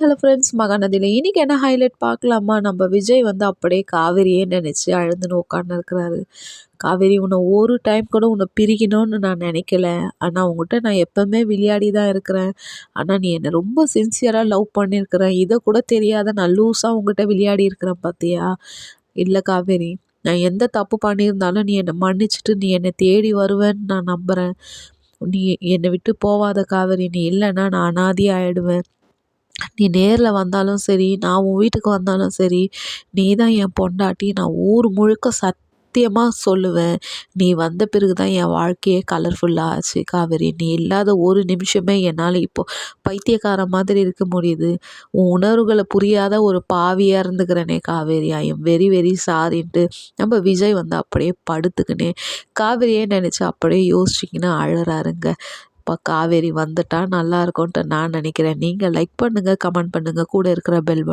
Hello friends மகாநதியில் இன்றைக்கி என்ன highlight பார்க்கலாமா? நம்ம விஜய் வந்து அப்படியே காவேரியே நினச்சி அழுதுன்னு உட்காந்துருக்குறாரு காவேரி உன்னை ஒரு டைம் கூட உன்னை பிரிக்கணும்னு நான் நினைக்கல. ஆனால் உங்கள்கிட்ட நான் எப்போவுமே விளையாடி தான் இருக்கிறேன். ஆனால் நீ என்னை ரொம்ப சின்சியராக லவ் பண்ணியிருக்கிறேன் இதை கூட தெரியாத நான் லூஸாக உங்கள்கிட்ட விளையாடி இருக்கிறேன் பார்த்தியா இல்லை காவேரி நான் எந்த தப்பு பண்ணியிருந்தாலும் நீ என்னை மன்னிச்சிட்டு நீ என்னை தேடி வருவேன்னு நான் நம்புகிறேன் நீ என்னை விட்டு போவாத காவேரி. நீ இல்லைன்னா நான் அனாதி ஆகிடுவேன் நீ நேரில் வந்தாலும் சரி நான் உன் வீட்டுக்கு வந்தாலும் சரி நீ தான் என் பொண்டாட்டி நான் ஊர் முழுக்க சத்தியமாக சொல்லுவேன். நீ வந்த பிறகு தான் என் வாழ்க்கையே கலர்ஃபுல்லாக ஆச்சு காவேரி. நீ இல்லாத ஒரு நிமிஷமே என்னால் இப்போது பைத்தியக்கார மாதிரி இருக்க முடியுது. உன் உணர்வுகளை புரியாத ஒரு பாவியாக இருந்துக்கிறேனே Kaveri. I'm very very sorry நம்ம விஜய் வந்து அப்படியே படுத்துக்கினே காவேரியே நினச்சி அப்படியே யோசிச்சுக்கின்னு அழறாருங்க. அப்பா காவேரி வந்துட்டா நல்லா இருக்கும்ன்ட்டு நான் நினைக்கிறேன். நீங்கள் லைக் பண்ணுங்கள் கமெண்ட் பண்ணுங்கள் கூட இருக்கிற பெல்